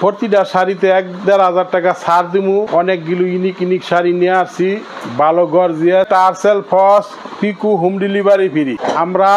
প্রতিটা শাড়িতে এক দেড় হাজার টাকা ছাড় দিমু। অনেকগুলো ইনিক ইনিক শাড়ি নিয়ে আসছি। ভালো গর্জিয়া tassel fall picot home delivery free আমরা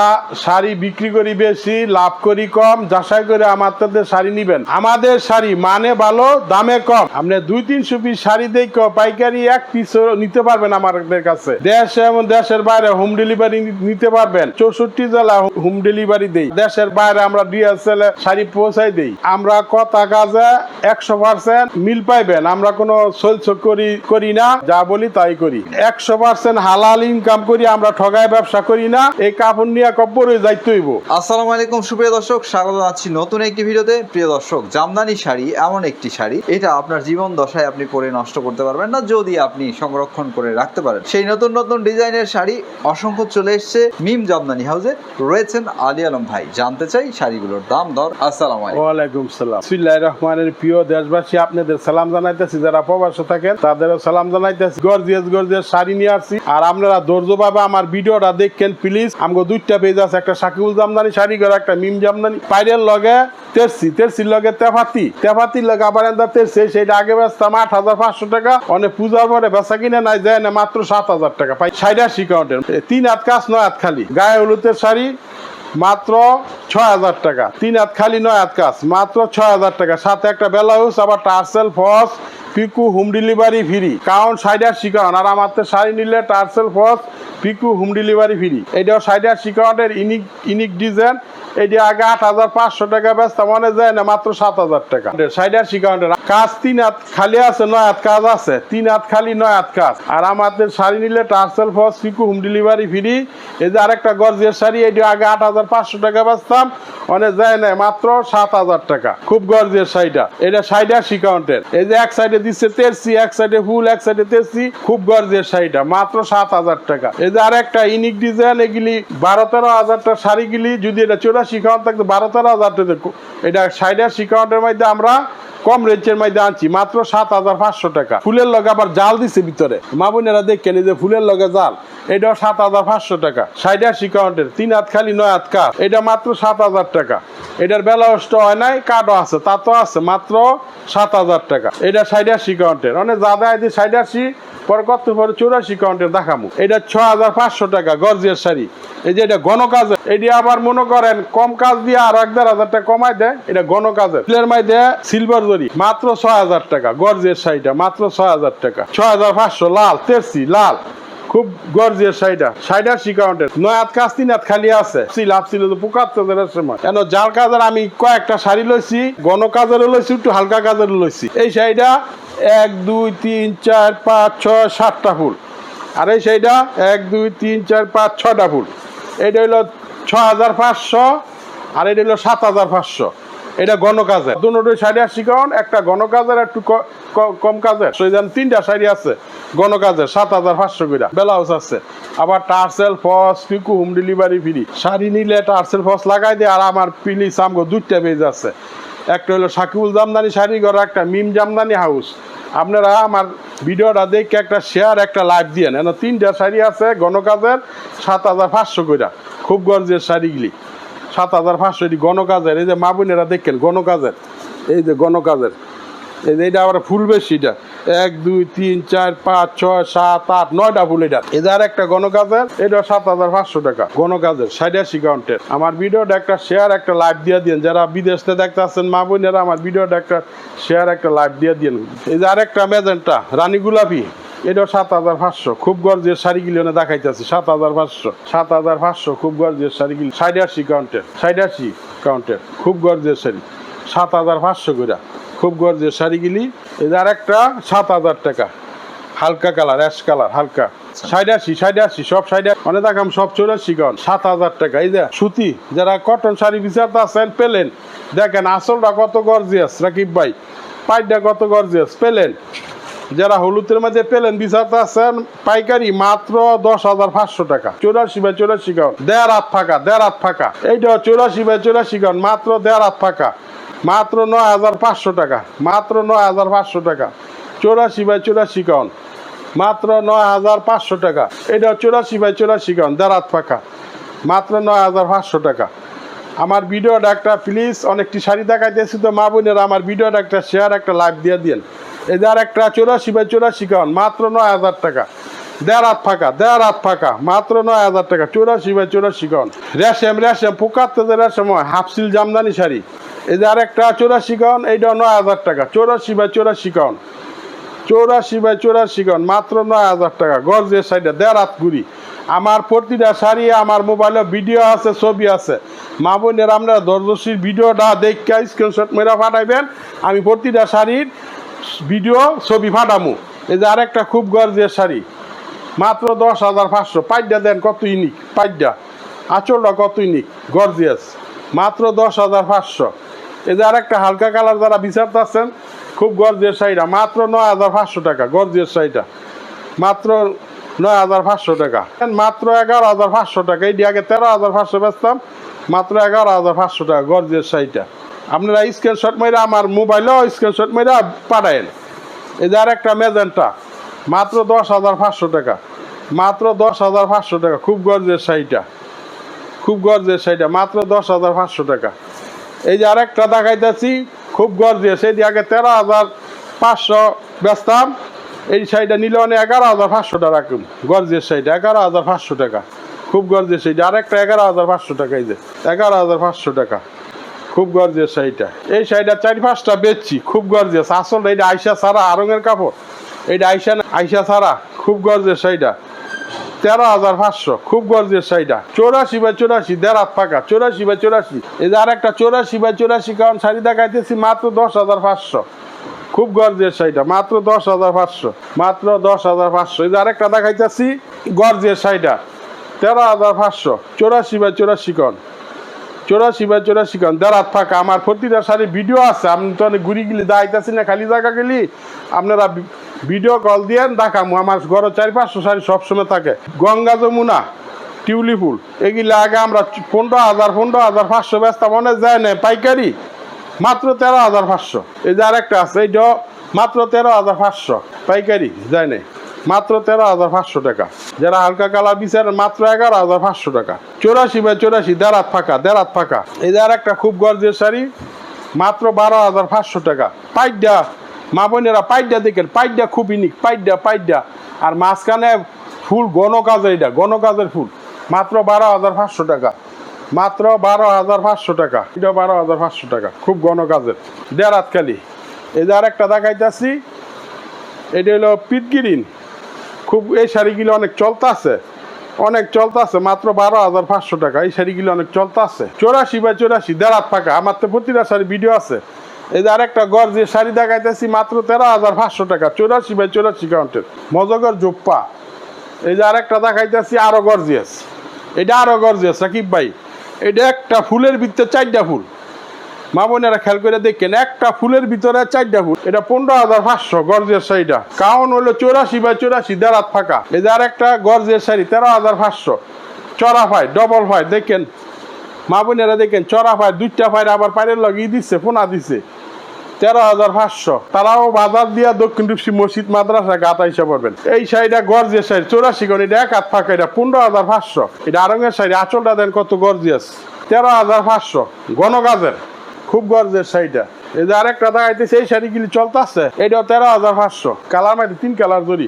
শাড়ি বিক্রি করি বেশি, লাভ করি কম, যাচাই করে আমার তাদের শাড়ি নিবেন। আমাদের শাড়ি মানে ভালো, দামে কম। আপনি দুই তিনশো পিস শাড়ি দেখ পাইকারি এক পিস নিতে পারবেন আমাদের কাছে। দেশ এবং দেশের বাইরে হোম ডেলিভারি নিতে পারবেন। চৌষট্টি জেলা হোম ডেলিভারি দেই। দেশের বাইরে আমরা ডিএসএল শাড়ি পৌঁছাই দেই। আমরা কথা কাজে একশো পার্সেন্ট মিল পাইবেন। আমরা কোনো সোলস করি করি না। যা বলি তাই করি। একশো পার্সেন্ট হালাল ইনকাম করি আমরা ঠগায় ব্যবসা করি না। এই কাপড় নিয়ে কপরে যাইতে হইব। আসসালামু আলাইকুম সুপ্রিয় দর্শক। স্বাগত জানাচ্ছি নতুন একটি ভিডিওতে। প্রিয় দর্শক জামদানি শাড়ি এমন একটি শাড়ি এটা আপনার জীবন দশায় আপনি পরে নষ্ট করতে পারবেন না যদি আপনি সংরক্ষণ করে রাখতে পারেন। সেই নতুন নতুন ডিজাইনের শাড়ি অসংখ্য চলে এসেছে মিম জামদানি হাউসে। রয়েছেন আলী আলম ভাই। জানতে চাই শাড়িগুলোর দাম দর। আসসালামু আলাইকুম। সালাম। বিসমিল্লাহ রহমানের প্রিয় দেশবাসী, আপনাদের সালাম জানাইতেছি। যারা প্রবাসে থাকেন, তাদেরও সালাম জানাইতেছি। গর্জিয়াস গর্জিয়াস শাড়ি নিয়ে আসছি। আর আপনারা ধৈর্য ভাবে আমার ভিডিওটা দেখেন প্লিজ আমগো দুইটা পেজ আছে, একটা সাকিবুল জামদানি শাড়ি ঘর, একটা মিম জামদানি। পাইরের লগে তেরসি, তেরসির লগে তেফাতি। তেফাতির লগে আবার এন্দা তেরসি সেটা আগে বেচতাম আট হাজার পাঁচশো টাকা। অনেক পূজার পরে বেচা কিনে নাই যায় না, মাত্র সাত হাজার টাকা। পাই সাইডা শিকাউন্টের তিন হাত কাজ, নয় হাত খালি। গায়ে হলুদের শাড়ি মাত্র ছয় হাজার টাকা। তিন হাত খালি, নয় হাত কাজ। মাত্র ছয় হাজার টাকা। সাথে একটা ব্লাউজ আবার টার্সেল ফস পিকু হোম ডেলিভারি ফ্রি কাউন্ট সাইডার শিকাউন্ট আর আমার তো শাড়ি নিলে tassel fall picot home delivery free এটাও সাইডার শিকাউন্টের ইনিক ইনিক ডিজাইন এটি আগে আট হাজার পাঁচশো টাকা ব্যস্ত, মনে যায় না, মাত্র সাত হাজার টাকা। সাইডার শিকাউন্টের কাজ তিন হাত খালি আছে, নয় হাত কাজ আছে। তিন হাত খালি, নয় হাত কাজ। আর আমাদের শাড়ি নিলে tassel fall picot home delivery free. এই যে আরেকটা গর্জের শাড়ি, এটি আগে আট হাজার পাঁচশো টাকা বেচতাম অনেক যায় না মাত্র সাত হাজার টাকা। খুব গর্জের শাড়িটা। এটা সাইডার শিকাউন্টের। এই যে এক সাইডে দিচ্ছে তেরসি, এক সাইডে ফুল, এক সাইডে তেরসি, খুব গর্জের শাড়িটা, মাত্র সাত হাজার টাকা। এই যে আরেকটা ইনিক ডিজাইন, এগুলি বারো তেরো হাজারটা শাড়িগুলি, যদি এটা চৌরাশি কাউন্ট থাকতো, বারো তেরো হাজার টাকা এটা সাইডার শিকাউন্টের মধ্যে আমরা কম রেঞ্জের মধ্যে আনছি, মাত্র সাত হাজার পাঁচশো টাকা। ফুলের লগে আবার জাল দিছে ভিতরে। মা বোনেরা দেখেন যে ফুলের লগে জাল, এটাও সাত হাজার পাঁচশো টাকা। সাইড সাইডার শিকাউন্টের তিন হাত খালি, নয় হাত কাঠ এটা মাত্র সাত হাজার টাকা। এটার বেলাওসটা হয় নাই কার্ডও আছে, তা তো আছে, মাত্র সাত হাজার টাকা। এটা সাইড সাইডার শিকাউন্টের অনেক জাদা এদি সাইডার সি পরে কত পরে চৌরাশি কাউন্টের দেখামু। এটা ছ হাজার পাঁচশো টাকা, গর্জিয়ার শাড়ি। এই যে এটা ঘন কাজ এটি আবার মনে করেন, কম কাজ দিয়ে আর এক দেড় হাজার টাকা কমাই দেয়, এটা ঘন কাজের। ফুলের মাইদে সিলভার জরি মাত্র ছয় হাজার টাকা গর্জের শাড়িটা, মাত্র ছয় হাজার টাকা। ছয় হাজার পাঁচশো, লাল, তেরসি, লাল। খুব গর্জিয়ার শাড়িটা শাড়িটা শিকাউন্টের নয় হাত কাজ তিন হাত খালি আছে। ছিল তো পোকাত্তরের সময়। কেন, যার কাজের আমি কয়েকটা শাড়ি লইছি, গণ কাজেরও লইছি, একটু হালকা কাজেরও লইছি। এই শাড়িটা এক, দুই, তিন, চার, পাঁচ, ছয়, সাতটা ফুল। আর এই শাড়িটা এক, দুই, তিন, চার, পাঁচ ছটা ফুল। এটা হলো ছ হাজার পাঁচশো, আর এটা হলো সাত হাজার পাঁচশো। এটা ঘন কাজের দুটোই শাড়ি আর শিকাউন একটা ঘন কাজের একটু কম কাজের। সেই জন্য তিনটা শাড়ি আছে ঘন কাজের সাত হাজার পাঁচশো করে ব্লাউজ আছে, আবার টার্সেল ফস pico home delivery free. Sari নিলে টার্সেল ফস লাগাই দিয়ে আর আমার পিলি সামগো দুইটা পেজ আছে। একটা হলো সাকিবুল জামদানি শাড়ি, ঘর একটা মিম জামদানি হাউস। আপনারা আমার ভিডিওটা দেখে একটা শেয়ার একটা লাইভ দিয়ে নেন তিনটা শাড়ি আছে ঘন কাজের সাত হাজার পাঁচশো কইরা। খুব গর্জের শাড়িগুলি। সাত হাজার পাঁচশো এটি গণকাজের, এই যে মা বোনেরা দেখেন গণকাজের, এই যে গণকাজের। এই যে এটা আবার ফুল বেশিটা এক, দুই, তিন, চার, পাঁচ, ছয়, সাত, আট, নয়টা ফুল এটা। এদের একটা গণকাজের, এটা সাত হাজার পাঁচশো টাকা গণকাজের সাইডাসি কাউন্টের। আমার ভিডিওটা একটা শেয়ার একটা লাইভ দিয়ে দিন যারা বিদেশে দেখতে আসছেন, মা বোনেরা আমার ভিডিওটা একটা শেয়ার একটা লাইভ দিয়ে দিন এই যে আরেকটা মেজেন্টা, রানী গোলাপি। এটা সাত হাজার পাঁচশো। খুব গর্জের শাড়িগুলি ওনে দেখাইতেছি, সাত হাজার পাঁচশো। সাত হাজার পাঁচশো, খুব গর্জের শাড়িগুলি সাইডারসি কাউন্টের সাইডারসি কাউন্টের খুব গর্জের শাড়ি। সাত হাজার পাঁচশো করে খুব গর্জের শাড়িগুলি এই আর একটা সাত হাজার টাকা। হালকা কালার, অ্যাশ কালার, হালকা। সাইডারসি সাইডারসি সব সাইডার অনেক দেখাম সব চৌরাশি কাউন্ট সাত হাজার টাকা। এই যে সুতি, যারা কটন শাড়ি বিচারতে আছেন পেলেন। দেখেন আসলটা কত গর্জিয়াস, রাকিব ভাই। পাইডটা কত গর্জিয়াস, পেলেন। যারা হলুদের মধ্যে পেলেন বিচারতে আছেন, পাইকারি মাত্র দশ হাজার পাঁচশো টাকা। চৌরাশি বাই চৌরাশি কাউন্ট দেড় হাত ফাঁকা, দেড় হাত ফাঁকা। এইটা চৌরাশি বাই চৌরাশি কাউন্ট মাত্র দেড় হাত ফাঁকা। মাত্র নয় হাজার পাঁচশো টাকা, মাত্র নয় হাজার পাঁচশো টাকা। চৌরাশি বাই চৌরাশি কাউন্ট মাত্র নয় হাজার পাঁচশো টাকা। এটা চৌরাশি বাই চৌরাশি কাউন্ট দেড় হাত ফাঁকা। মাত্র নয় হাজার পাঁচশো টাকা। আমার ভিডিওটা একটা প্লিজ অনেকটি শাড়ি দেখাইতেছি তো, মা বোনেরা আমার ভিডিওটা একটা শেয়ার একটা লাইক দিয়ে দিন আর একটা চৌরাশি বাই চৌরাশি কাউন মাত্র নয় হাজার টাকা। দেড় হাত ফাঁকা, দেড় হাত ফাঁকা, মাত্র নয় হাজার টাকা, চৌরাশি বাই চৌরাশি কাউন রেশম রেশম পোকাতে যে রেশম হয়, হাফসিল জামদানি শাড়ি। আর একটা চৌরাশি কাউন এইটা নয় হাজার টাকা, চৌরাশি বাই চৌরাশি কাউন চৌরাশি বাই চৌরাশি গন মাত্র নয় হাজার টাকা গর্জের সাইডে দেড় হাত ঘুরি আমার প্রতিটা শাড়ি, আমার মোবাইলে ভিডিও আছে, ছবি আছে। মা বোনের আমরা দর্শীর ভিডিওটা দেখে স্ক্রিনশট মেরা পাঠাইবেন। আমি প্রতিটা শাড়ির ভিডিও ছবি ফাটামু। এই যে আরেকটা খুব গর্জের শাড়ি। মাত্র দশ হাজার পাঁচশো। পাইডা দেন, কত ইউনিক পাইডা। আঁচলটা কত ইউনিক গর্জিয়াস। মাত্র দশ হাজার পাঁচশো। এই যে আরেকটা হালকা কালার যারা বিচারতেছেন খুব গর্জিয়াস শাড়িটা। মাত্র নয় হাজার পাঁচশো টাকা, গর্জিয়াস শাড়িটা। মাত্র নয় হাজার পাঁচশো টাকা। মাত্র এগারো হাজার পাঁচশো টাকা। এই আগে তেরো হাজার পাঁচশো বেচতাম, মাত্র এগারো হাজার পাঁচশো টাকা, গর্জিয়াস শাড়িটা। আপনারা স্ক্রিনশট মেরে আমার মোবাইলেও স্ক্রিনশট মেরে পাঠায়েন। এই যে আরেকটা মেজেন্টা, মাত্র দশ হাজার পাঁচশো টাকা। মাত্র দশ হাজার পাঁচশো টাকা, খুব গর্জের শাড়িটা। খুব গর্জের শাড়িটা, মাত্র দশ হাজার পাঁচশো টাকা। এই যে আরেকটা দেখাইতেছি, খুব গর্জিয়াস এই যে আগে তেরো হাজার পাঁচশো বেচতাম। এই শাড়িটা নিলে অনেক এগারো হাজার পাঁচশো টাকা রাখুন। গর্জের শাড়িটা, এগারো হাজার পাঁচশো টাকা। খুব গর্জিয়াস শাড়িটা, আরেকটা এগারো হাজার পাঁচশো টাকা এই যে, এগারো হাজার পাঁচশো টাকা। খুব গর্জিয়াস শাড়িটা। এই শাড়িটা চারি পাঁচটা বেচছি, খুব গর্জিয়াস আসল এইটা আইসা ছাড়া আরঙের কাপড়। এইটা আইসা আইসা ছাড়া খুব গর্জিয়াস শাড়িটা। তেরো হাজার পাঁচশো, খুব গর্জিয়াস শাড়িটা। চৌরাশি বাই চৌরাশি, দেড় ফাঁকা। চৌরাশি বাই চৌরাশি। এই যে আর একটা চৌরাশি বাই চৌরাশি কারণ শাড়ি দেখাইতেছি মাত্র দশ হাজার পাঁচশো। খুব গর্জিয়াস শাড়িটা, মাত্র দশ হাজার পাঁচশো। মাত্র দশ হাজার পাঁচশো। এই যে আরেকটা দেখাইতেছি গর্জিয়াস শাড়িটা। তেরো হাজার পাঁচশো, চৌরাশি বাই চৌরাশি কন চৌরাশি বাই চৌরাশি কারণ দেড় হাত ফাঁকা। আমার প্রতিটা শাড়ি ভিডিও আছে। আপনি তো অনেক ঘুরি গেলি দাইতেছি না, খালি জায়গা গেলি। আপনারা ভিডিও কল দিয়েন, দেখামু। আমার ঘরে চারি পাঁচশো শাড়ি সবসময় থাকে। গঙ্গা যমুনা, টিউলি ফুল। এগুলো আগে আমরা পনেরো হাজার পনেরো হাজার পাঁচশো ব্যস্ত, মনে যায় না পাইকারি, মাত্র তেরো হাজার পাঁচশো। এই যে আরেকটা আছে এইটা মাত্র তেরো হাজার পাঁচশো। পাইকারি, যায় না মাত্র তেরো হাজার পাঁচশো টাকা। যারা হালকা কালার বিচারেন মাত্র এগারো হাজার পাঁচশো টাকা। চৌরাশি বাই চৌরাশি, দেড়াত ফাঁকা দেড়াত ফাঁকা। এই যে আরেকটা খুব গর্জের শাড়ি, মাত্র বারো হাজার পাঁচশো টাকা। পাইডা, মা বোনেরা পাইডা দেখেন, পাইডা খুব ইনিক পাইডা পাইডা। আর মাঝখানে ফুল ঘন কাজের এটা ঘন কাজের ফুল। মাত্র বারো হাজার পাঁচশো টাকা। মাত্র বারো হাজার পাঁচশো টাকা। এটা বারো হাজার পাঁচশো টাকা, খুব ঘন কাজের দেড়াত খালি। এই যে আরেকটা দেখাইতেছি, এটা হলো পিটগিরিন খুব, এই শাড়িগুলো অনেক চলতে আছে অনেক চলতে আছে মাত্র বারো হাজার পাঁচশো টাকা। এই শাড়িগুলো অনেক চলতে আছে চৌরাশি বা চৌরাশি দেড়াত ফাঁকা। আমার তো প্রতিটা শাড়ি ভিডিও আছে। এই যে আরেকটা গড় যে শাড়ি দেখাইতেছি, মাত্র তেরো হাজার পাঁচশো টাকা। চৌরাশি বাই চৌরাশি কাউন্টের মজগর জোপ্পা। এই যে আরেকটা দেখাইতেছি, আরও গর্জিয়াস। এটা আরও গর্জিয়াস, রাকিব ভাই। এটা একটা ফুলের ভিতরে চারটা ফুল। মা বোনেরা খেয়াল করে দেখেন, একটা ফুলের ভিতরে চারটা ফুল। এটা পনেরো হাজার পাঁচশো, গর্জের শাড়িটা। কারণ হলো চৌরাশি বাই চৌরাশি, দেড়াত ফাঁকা। যে আর একটা গর্জের শাড়ি, তেরো হাজার পাঁচশো। চড়া ফাই ডবল ফাই দেখেন। মা বোনেরা দেখেন, চড়া ফাই দুইটা ফাই আবার পায়ের লাগিয়ে দিচ্ছে ফোনা দিচ্ছে তেরো হাজার পাঁচশো। তারাও বাজার দিয়া দক্ষিণ টুপসি মসজিদ, মাদ্রাসা গাতা হিসাব করবেন এই শাড়িটা গর্জিয়াস শাড়ি, চৌরাশি কোন এটা এক হাত ফাঁকা, এটা পনেরো হাজার পাঁচশো। এটা আরঙের শাড়ি, আঁচলটা দেন কত গর্জিয়াস। তেরো হাজার পাঁচশো গণকাজের খুব গর্জের শাড়িটা। এই যে আরেকটা দেখাইতেছে, এই শাড়িগুলি চলতেছে। এটাও তেরো হাজার পাঁচশো। কালার মাইতে তিন কালার জড়ি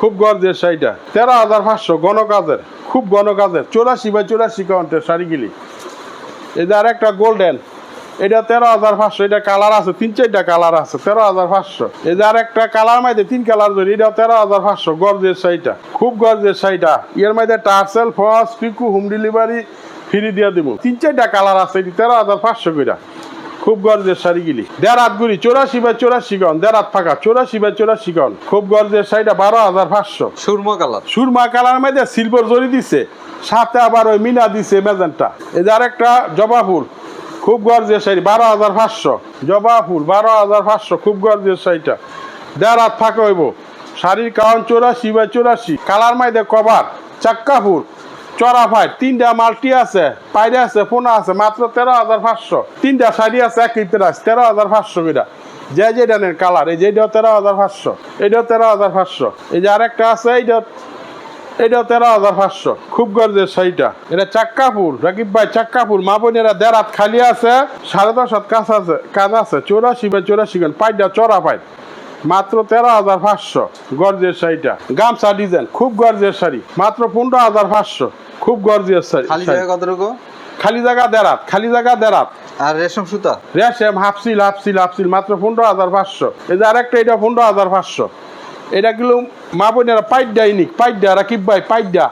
খুব গর্জের শাড়িটা। তেরো হাজার পাঁচশো, গণকাজের। খুব গণকাজের। চৌরাশি বাই চৌরাশি কাউন্টের শাড়িগুলি। এই যে আরেকটা গোল্ডেন। এটা তেরো হাজার পাঁচশো, এটা কালার আছে, তিন চারটা কালার আছে, তেরো হাজার পাঁচশো। এই যে আরেকটা কালার মাইতে তিন কালার ধরি এটা তেরো হাজার পাঁচশো, গর্জের শাড়িটা। খুব গর্জের শাড়িটা। এর মধ্যে tassel, fall, picot, home delivery, free দিয়ে দিব তিন চারটা কালার আছে, এটি তেরো হাজার পাঁচশো কইরা। খুব গর্জের শাড়িগুলি দেড় হাত গুড়ি চৌরাশি বাই চৌরাশি গন দেড় হাত ফাঁকা চৌরাশি বাই চৌরাশি গন খুব গর্জের শাড়িটা বারো হাজার পাঁচশো। সুরমা কালার। সুরমা কালার মধ্যে সিলভার জরি দিছে সাথে আবার ওই মিনা দিছে মেজেন্টা। এই যে আরেকটা জবা ফুল খুব গর্জের শাড়ি বারো হাজার পাঁচশো। জবা ফুল বারো হাজার পাঁচশো খুব গর্জের শাড়িটা দেড় হাত ফাঁকা হইব। শাড়ির কারণ চৌরাশি বা চৌরাশি কালার মাইদে কভার চাক্কা ফুল চড়া ফাইট তিনটা মাল্টি আছে, পাইরে আছে, পোনা আছে, মাত্র তেরো হাজার পাঁচশো। তিনটা শাড়ি আছে, একই প্রাইস তেরো হাজার পাঁচশো কিনা যে যে ডানের কালার এই যে এটাও তেরো হাজার পাঁচশো, এটাও তেরো হাজার পাঁচশো। এই যে আরেকটা আছে এইটা এটা তেরো হাজার পাঁচশো। খুব গর্জের শাড়িটা। এটা চাক্কাপুর, রাকিব ভাই, চাক্কাপুর। মা বোনেরা দেড়াত খালি আছে, সাড়ে দশ হাত কাজ আছে কাজ আছে, চৌরাশি বা চৌরাশি গান পাইটা চড়া পাই। মাত্র তেরো হাজার পাঁচশো। গর্জের শাড়িটা। গামছা ডিজাইন খুব গর্জের শাড়ি। মাত্র পনেরো হাজার পাঁচশো। খুব গর্জের শাড়ি কতটুকু? খালি জায়গা দেড়াত খালি জায়গা দেড়াত। আর রেশম সুতা? রেশম হাফসিল হাফসিল হাফসিল মাত্র পনেরো হাজার পাঁচশো। এই যে আরেকটা এটা পনেরো হাজার পাঁচশো। এটা গুলো মা বোনেরা পাইডা ইনিক পাইডা রাকিব ভাই পাইডা।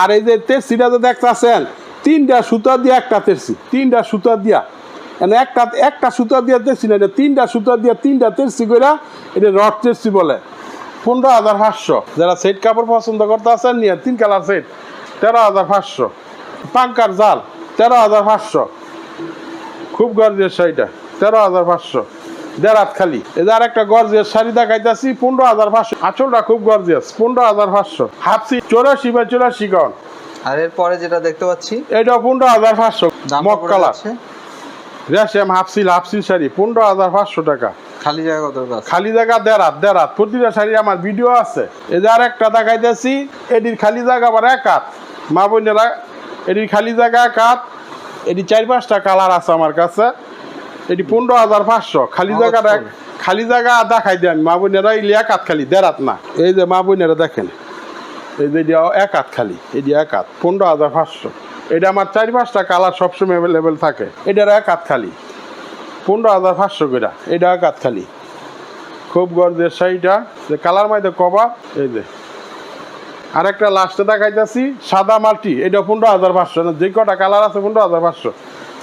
আর এই যে তেরসিটা যে দেখতেছেন তিনটা সুতা দিয়ে একটা তেরসি তিনটা সুতা দিয়া। একটা একটা সুতা দিয়ে তেরসি না এটা তিনটা সুতা দিয়ে তিনটা তেরসি কইরা এটা রড তেরসি বলে। পনেরো হাজার পাঁচশো। যারা সেট কাপড় পছন্দ করতে আছেন নিয়ে তিন কালার সেট। তেরো হাজার পাঁচশো। পাঙ্কার জাল তেরো হাজার পাঁচশো। খুব গর্জের শাড়িটা তেরো হাজার পাঁচশো। দেড়াত খালি। এদের একটা গর্জের শাড়ি দেখাইতেছি পনেরো হাজার পাঁচশো। আঁচলটা খুব গর্জিয়াস পনেরো হাজার পাঁচশো। হাফসি চৌরাশি বা চৌরাশি গন। আর এরপরে যেটা দেখতে পাচ্ছি এটা পনেরো হাজার পাঁচশো। মক কালার। রেশম হাফসিল হাফসিল শাড়ি পনেরো হাজার পাঁচশো টাকা। খালি জায়গা খালি জায়গা প্রতিটা শাড়ি আমার ভিডিও আছে। এই যে আর একটা দেখাইতেছি এটির খালি জায়গা আবার এক হাত। মা বোনেরা এটির খালি জায়গা এক হাত। এটি চার পাঁচটা কালার আছে আমার কাছে। এটি পনেরো হাজার পাঁচশো। খালি জায়গাটা খালি জায়গা দেখাই দেন। মা বোনেরা ইলি এক হাত খালি না। এই যে মা বোনেরা দেখেন। এই যে এক হাত খালি এটি এক হাত পনেরো হাজার পাঁচশো। এটা আমার চার পাঁচটা কালার সবসময় অ্যাভেলেবেল থাকে। এটার এক খালি। পনেরো হাজার পাঁচশো করে। এটা এক খালি। খুব গর্জের শাড়িটা। যে কালার মাইতে কবা, এই যে। আরেকটা লাস্টে দেখাইতেছি, সাদা মাল্টি। এটা পনেরো হাজার পাঁচশো যে কটা কালার আছে পনেরো হাজার পাঁচশো।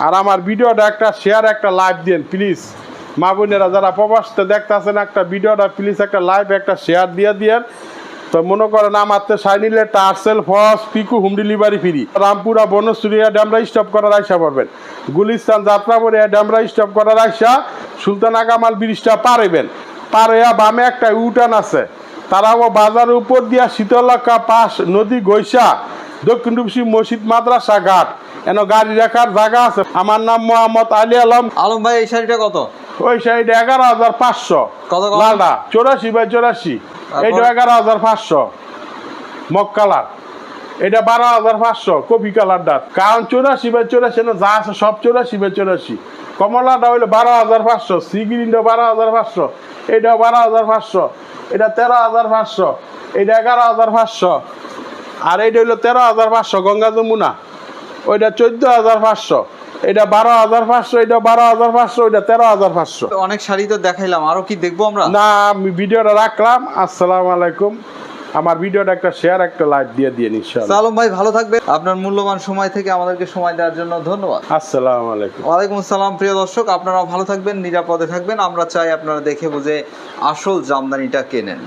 আর আমার ভিডিওটা একটা শেয়ার একটা লাইভ দিন প্লিজ মা বোনেরা যারা প্রবাসতে দেখতেছেন একটা ভিডিওটা প্লিজ একটা লাইভ একটা শেয়ার দিয়ে দিয়েন। তো মনে করেন আমার সাই নিলে টার্সেল ফস pico home delivery free Rampura Banasuria Demra stop করার আইসা পড়বেন গুলিস্তান যাত্রাপুরিয়া ড্যামরা স্টপ করার আইসা সুলতান আগামাল ব্রিজটা পারবেন পারেয়া বামে একটা ইউটার্ন আছে। তারাও বাজারের উপর দিয়া শীতলকা পাশ নদী গৈসা দক্ষিণ টুপসি মসজিদ মাদ্রাসা ঘাট। এন গাড়ি রাখার জায়গা আছে। আমার নাম মোহাম্মদ আলী আলম। আলম ভাই এই শাড়িটা কত? ওই সাইড এগারো হাজার পাঁচশো। কত কত? লালটা চৌরাশি বাই চৌরাশি। এইটা এগারো হাজার পাঁচশো। মগ কালার। এটা বারো হাজার পাঁচশো, কপি কালার কালারটা কারণ চৌরাশি বাই চৌরাশি না, যা আছে সব চৌরাশি বাই চৌরাশি। কমলাটা হইল বারো হাজার পাঁচশো সি গ্রিনটা বারো হাজার পাঁচশো। এটা বারো হাজার পাঁচশো, এটা তেরো হাজার পাঁচশো, এটা এগারো হাজার পাঁচশো। আর এইটা হইল তেরো হাজার পাঁচশো, গঙ্গা যমুনা। ওইটা চোদ্দ হাজার পাঁচশো। এটা বারো হাজার পাঁচশো এটা বারো হাজার পাঁচশো ওইটা তেরো হাজার পাঁচশো। অনেক শাড়ি তো দেখাইলাম আরও কি দেখব আমরা? না আমি ভিডিওটা রাখলাম। আসসালামু আলাইকুম। আমার ভিডিওটা একটা শেয়ার একটা লাইক দিয়ে দিয়ে তো আলম ভাই ভালো থাকবেন। আপনার মূল্যবান সময় থেকে আমাদেরকে সময় দেওয়ার জন্য ধন্যবাদ। আসসালামু আলাইকুম। ওয়ালাইকুম আসসালাম প্রিয় দর্শক আপনারা ভালো থাকবেন নিরাপদে থাকবেন। আমরা চাই আপনারা দেখে বুঝে আসল জামদানিটা কেনেন।